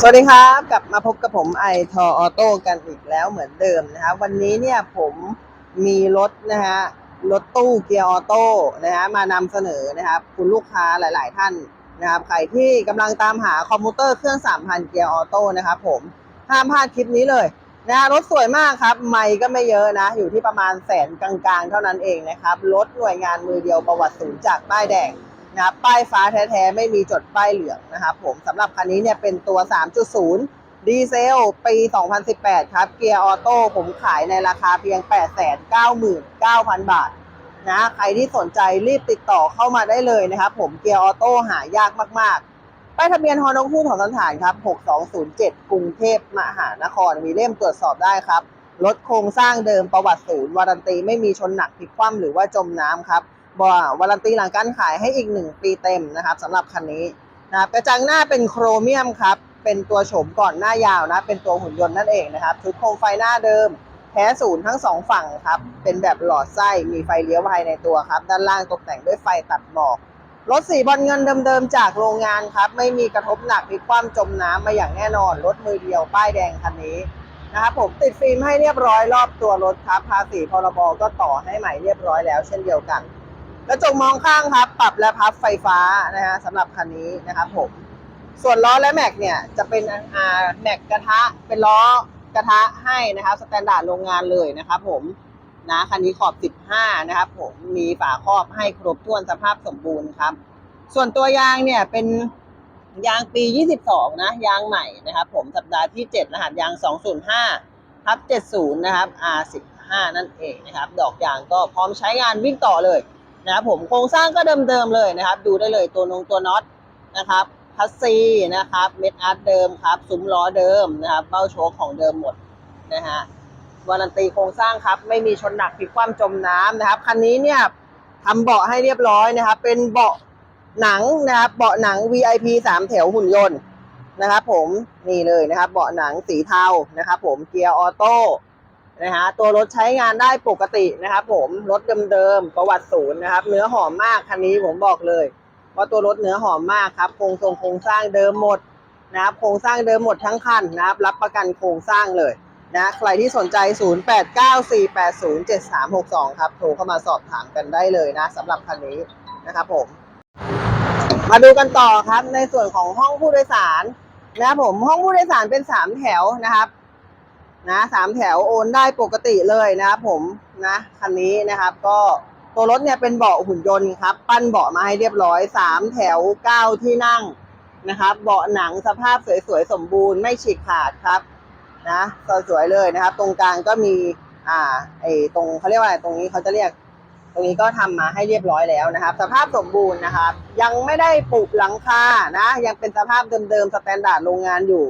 สวัสดีครับ กลับมาพบกับผมไอทอออโต้กันอีกแล้วเหมือนเดิมนะครับวันนี้เนี่ยผมมีรถนะฮะรถตู้เกียร์ออโต้นะฮะมานำเสนอนะครับ คุณลูกค้าหลาย ๆ ท่านนะครับใครที่กำลังตามหาคอมพิวเตอร์เครื่อง 3,000 เกียร์ออโต้นะครับผมห้ามพลาดคลิปนี้เลยนะฮะรถสวยมากครับ ไม่ก็ไม่เยอะนะ อยู่ที่ประมาณแสนกลาง ๆ เท่านั้นเองนะครับรถหน่วยงานมือเดียวประวัติศูนย์จากป้ายแดง นะครับป้ายฟ้าแท้ๆ ไม่มีจดป้ายเหลืองนะครับผมสำหรับคันนี้เนี่ยเป็นตัว 3.0 ดีเซล ปี 2018 ครับ เกียร์ออโต้ผมขายในราคาเพียง 899,000 บาทนะใครที่สนใจรีบติดต่อเข้ามาได้เลยนะครับผมเกียร์ออโต้หายากมากๆป้ายทะเบียนฮอนกฮูกของสันฐานครับ 6207 กรุงเทพมหานครมีเล่มตรวจสอบได้ครับรถโครงสร้างเดิมประวัติศูนย์วารันตีไม่มีชนหนักพลิกคว่ำหรือว่าจมน้ำครับ บวารันตีหลังการขายให้อีก 1 ปีเต็มนะครับสำหรับคันนี้นะครับกระจังหน้าเป็นโครเมียมครับเป็นตัวโฉมก่อนหน้ายาวนะ เป็นตัวหุ่นยนต์นั่นเองนะครับชุดโคมไฟหน้าเดิม แท้ศูนย์ทั้งสองฝั่งครับ เป็นแบบหลอดไส้มีไฟเลี้ยวภายในตัวครับ ด้านล่างตกแต่งด้วยไฟตัดหมอกรถสีบอลเงินเดิมๆจากโรงงานครับ ไม่มีกระทบหนักพลิกคว่ำจมน้ำมาอย่างแน่นอน รถมือเดียวป้ายแดงคันนี้นะครับผมติดฟิล์มให้เรียบร้อยรอบตัวรถครับภาษีพรบก็ต่อให้ใหม่เรียบร้อยแล้วเช่นเดียวกัน กระจกมองข้างครับ ปรับและพับไฟฟ้านะฮะสำหรับคันนี้นะครับผม ส่วนล้อและแม็กเนี่ยจะเป็นอ่าแม็กกระทะเป็นล้อกระทะให้นะครับสแตนดาร์ดโรงงานเลยนะครับผมนะคันนี้ขอบ 15 นะครับผมมีฝาครอบให้ครบถ้วนสภาพสมบูรณ์ครับ ส่วนตัวยางเนี่ยเป็นยางปี 22 นะ ยางใหม่นะครับผมสัปดาห์ที่ 7 รหัสยาง 205ทับ70 นะครับ R15 นั่นเองนะครับ ดอกยางก็พร้อมใช้งานวิ่งต่อเลย นะครับผมโครงสร้างก็เดิมๆเลยนะครับ ดูได้เลยตัวนงตัวน็อตนะครับพัสซีนะครับเม็ดอาร์ตเดิมครับซุ้มล้อเดิมนะครับเบ้าโชคของเดิมหมดนะฮะวารันตีโครงสร้างครับไม่มีชนหนักพลิกคว่ำจมน้ำนะครับคันนี้เนี่ยทำเบาะให้เรียบร้อยนะครับ เป็นเบาะหนังนะครับเบาะหนัง VIP สามแถวหุ่นยนต์นะครับผมนี่เลยนะครับเบาะหนังสีเทานะครับผมเกียร์ออโต้ นะฮะตัวรถใช้งานได้ปกตินะครับผมรถเดิมๆประวัติศูนย์นะครับ เนื้อหอมมากคันนี้ผมบอกเลยว่าตัวรถเนื้อหอมมากครับโครงทรงโครงสร้างเดิมหมดนะครับโครงสร้างเดิมหมดทั้งคันนะครับรับประกันโครงสร้างเลยนะใครที่สนใจ 0894807362 ครับ โทรเข้ามาสอบถามกันได้เลยนะสำหรับคันนี้นะครับผม มาดูกันต่อครับในส่วนของห้องผู้โดยสารนะครับผมห้องผู้โดยสารเป็นสามแถวนะครับ นะสามแถวโอนได้ปกติเลยนะครับผมนะคันนี้นะครับ ก็ตัวรถเนี่ยเป็นเบาะหุ่นยนต์ครับ ปั้นเบาะมาให้เรียบร้อยสามแถวเก้าที่นั่งนะครับ เบาะหนังสภาพสวยๆสมบูรณ์ไม่ฉีกขาดครับนะสวยๆเลยนะครับ ตรงกลางก็มีอ่าไอตรงเขาเรียกว่าอะไรตรงนี้เขาจะเรียก ตรงนี้ก็ทำมาให้เรียบร้อยแล้วนะครับ สภาพสมบูรณ์นะครับ ยังไม่ได้ปลูกหลังคานะ ยังเป็นสภาพเดิมๆสแตนดาร์ดโรงงานอยู่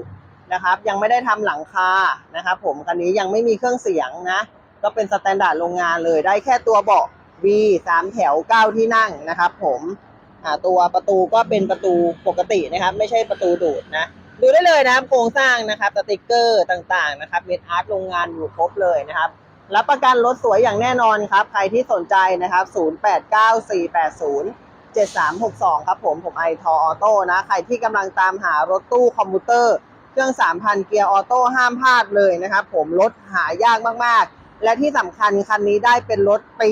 นะครับ ยังไม่ได้ทำหลังคานะครับผมคันนี้ยังไม่มีเครื่องเสียงนะ ก็เป็นสแตนดาร์ดโรงงานเลยได้แค่ตัวเบาะ V สามแถวเก้าที่นั่งนะครับ ผมตัวประตูก็เป็นประตูปกตินะครับ ไม่ใช่ประตูดูดนะดูได้เลยนะครับโครงสร้างนะครับสติกเกอร์ต่างๆนะครับเม็ดอาร์ตโรงงานอยู่ครบเลยนะครับรับประกันรถสวยอย่างแน่นอนครับ ใครที่สนใจนะครับ 089480 7362 ครับผมผมไอทอออโต้นะ ใครที่กำลังตามหารถตู้คอมพิวเตอร์ เครื่อง 3,000 เกียร์ออโต้ห้ามพลาดเลยนะครับผมรถหายากมากๆ และที่สำคัญคันนี้ได้เป็นรถปี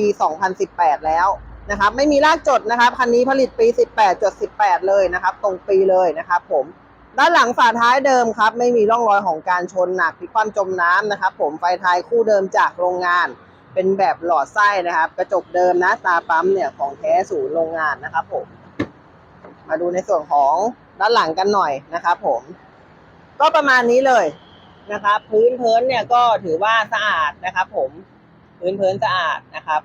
2018 แล้วนะครับไม่มีลากจดนะครับคันนี้ผลิตปี 18จด18 เลยนะครับตรงปีเลยนะครับผมด้านหลังฝาท้ายเดิมครับ ไม่มีร่องรอยของการชนหนักพลิคว่ำจมน้ำนะครับผมไฟท้ายคู่เดิมจากโรงงาน เป็นแบบหลอดไส้นะครับ กระจกเดิมนะตาปั๊มเนี่ยของแท้ศูนย์โรงงานนะครับผมมาดูในส่วนของด้านหลังกันหน่อยนะครับผม ก็ประมาณนี้เลยนะครับ พื้นเพิ้นเนี่ยก็ถือว่าสะอาดนะครับ ผมพื้นเพิ้นสะอาดนะครับ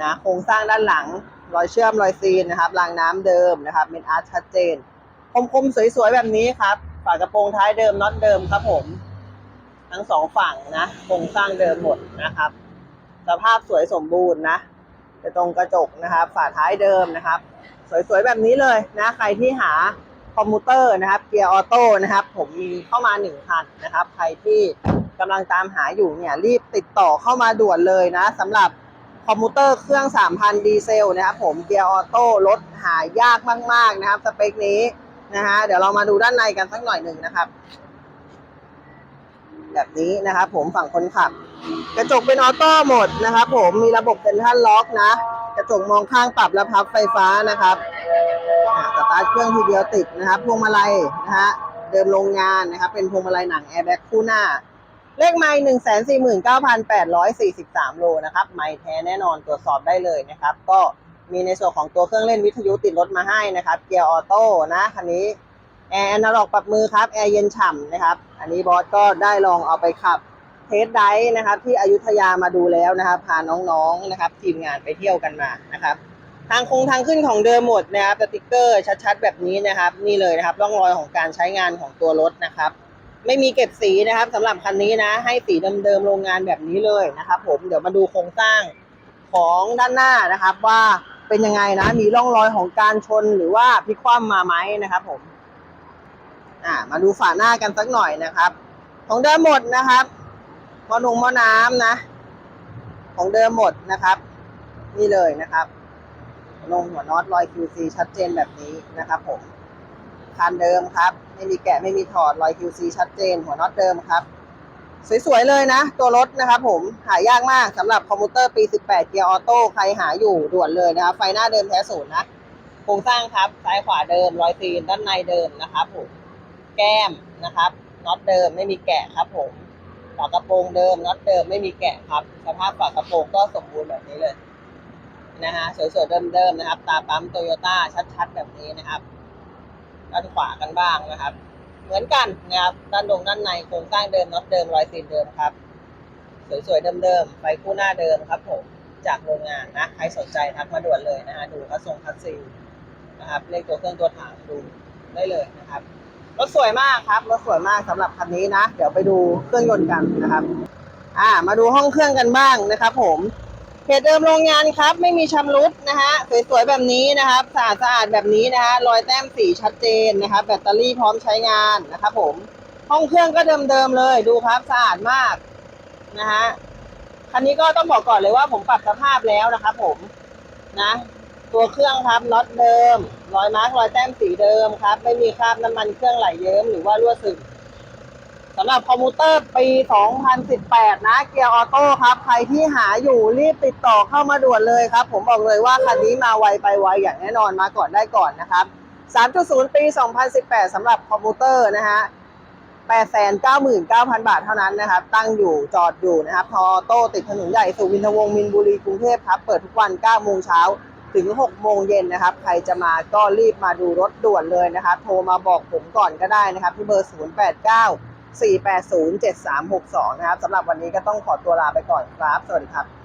นะโครงสร้างด้านหลังรอยเชื่อมรอยซีนนะครับรางน้ำเดิมนะครับเป็นอาร์ตชัดเจน คมๆ สวยๆ แบบนี้ครับ ฝากระโปรงท้ายเดิมน็อตเดิมครับผม ทั้งสองฝั่งนะโครงสร้างเดิมหมดนะครับ สภาพสวยสมบูรณ์นะจะตรงกระจกนะครับ ฝาท้ายเดิมนะครับ สวยๆ แบบนี้เลยนะ ใครที่หา คอมพิวเตอร์นะครับเกียร์ออโต้นะครับ ผมมีเข้ามาหนึ่งคันนะครับ ใครที่กำลังตามหาอยู่เนี่ยรีบติดต่อเข้ามาด่วนเลยนะสำหรับคอมพิวเตอร์เครื่อง 3,000 ดีเซลนะครับ ผมเกียร์ออโต้รถหายากมาก ๆ นะครับ สเปคนี้นะฮะเดี๋ยวเรามาดูด้านในกันสักหน่อยหนึ่งนะครับ แบบนี้นะครับผมฝั่งคนขับ กระจกเป็นออโต้หมดนะครับผมมีระบบเซ็นทรัลล็อกนะ กระจกมองข้างปรับและพับไฟฟ้านะครับ ตาร์ทเครื่องทีเดียวติดนะครับพวงมาลัยนะฮะเดิมโรงงานนะครับเป็นพวงมาลัยหนังแอร์แบ็กคู่หน้า เลขไม้หนึ่งแสนสี่หมื่นเก้าพันแปดร้อยสี่สิบสามโลนะครับไม้แท้แน่นอนตรวจสอบได้เลยนะครับ ก็มีในส่วนของตัวเครื่องเล่นวิทยุติดรถมาให้นะครับ เกียร์ออโต้นะคันนี้แอร์แอนาล็อกปรับมือครับแอร์เย็นฉ่ำนะครับ อันนี้บอสก็ได้ลองเอาไปขับเทสไดฟ์นะครับ ที่อยุธยามาดูแล้วนะครับ พาน้องๆนะครับ ทีมงานไปเที่ยวกันมานะครับ ทางคงทางขึ้นของเดิมหมดนะครับสติกเกอร์ชัดๆ แบบนี้นะครับ นี่เลยนะครับร่องรอยของการใช้งานของตัวรถนะครับ ไม่มีเก็บสีนะครับสำหรับคันนี้นะ ให้สีเดิมๆโรงงานแบบนี้เลยนะครับ ผมเดี๋ยวมาดูโครงสร้างของด้านหน้านะครับ ว่าเป็นยังไงนะ มีร่องรอยของการชนหรือว่าพลิกคว่ำมาไหมนะครับ ผม อ่า มาดูฝาหน้ากันสักหน่อยนะครับ ของเดิมหมดนะครับมอนงมอน้ำนะ ของเดิมหมดนะครับ นี่เลยนะครับ ลงหัวน็อตรอย QC ชัดเจนแบบนี้นะครับผมคันเดิมครับ ไม่มีแกะไม่มีถอดรอย QC ชัดเจน หัวน็อตเดิมครับ สวยๆเลยนะ ตัวรถนะครับผมหายากมากสำหรับคอมพิวเตอร์ปี 18 เกียร์ออโต้ใครหาอยู่ด่วนเลยนะครับ ไฟหน้าเดิมแท้ศูนย์นะโครงสร้างครับซ้ายขวาเดิมรอยซีนด้านในเดิมนะครับผมแก้มนะครับน็อตเดิมไม่มีแกะครับผมฝากระโปรงเดิมน็อตเดิมไม่มีแกะครับสภาพฝากระโปรงก็สมบูรณ์แบบนี้เลย นะฮะสวยๆเดิมๆนะครับ ตาปั๊มโตโยต้าชัดๆ แบบนี้นะครับ ด้านขวากันบ้างนะครับ เหมือนกันนะครับ ด้านลงด้านในโครงสร้างเดิมน็อตเดิมรอยซีนเดิมครับ สวยๆเดิมๆไฟคู่หน้าเดิมครับผมจากโรงงานนะใครสนใจทักมาด่วนเลยนะฮะดูคัสทรงคัสซีนะครับเลขตัวเครื่องตัวถังดูได้เลยนะครับรถสวยมากครับรถสวยมากสำหรับคันนี้นะ เดี๋ยวไปดูเครื่องยนต์กันนะครับ อ่า มาดูห้องเครื่องกันบ้างนะครับ ผม เพจเดิมโรงงานครับ ไม่มีชำรุดนะฮะสวยๆแบบนี้นะครับสะอาดสะอาดๆแบบนี้นะฮะรอยแต้มสีชัดเจนนะครับแบตเตอรี่พร้อมใช้งานนะครับผมห้องเครื่องก็เดิมๆเลยดูครับสะอาดมากนะฮะคันนี้ก็ต้องบอกก่อนเลยว่าผมปรับสภาพแล้วนะครับผมนะ ตัวเครื่องครับน็อตเดิม รอยมาร์กรอยแต้มสีเดิมครับ ไม่มีคราบน้ำมันเครื่องไหลเยิ้มหรือว่ารั่วซึม สำหรับคอมพิวเตอร์ปี 2018 นะ เกียร์ออโต้ครับ ใครที่หาอยู่รีบติดต่อเข้ามาด่วนเลยครับ ผมบอกเลยว่าคันนี้มาไวไปไวอย่างแน่นอนมาก่อนได้ก่อนนะครับ 3.0 ปี 2018 สำหรับคอมพิวเตอร์นะฮะ899,000 บาทเท่านั้นนะครับ ตั้งอยู่จอดอยู่นะครับทอโต้ติดถนนใหญ่สุวินทวงศ์มินบุรีกรุงเทพครับ เปิดทุกวัน 9 โมงเช้าถึง 6 โมงเย็นนะครับ ใครจะมาก็รีบมาดูรถด่วนเลยนะครับ โทรมาบอกผมก่อนก็ได้นะครับ ที่เบอร์ 089 480 7362 นะครับสำหรับวันนี้ก็ต้องขอตัวลาไปก่อนครับ สวัสดีครับ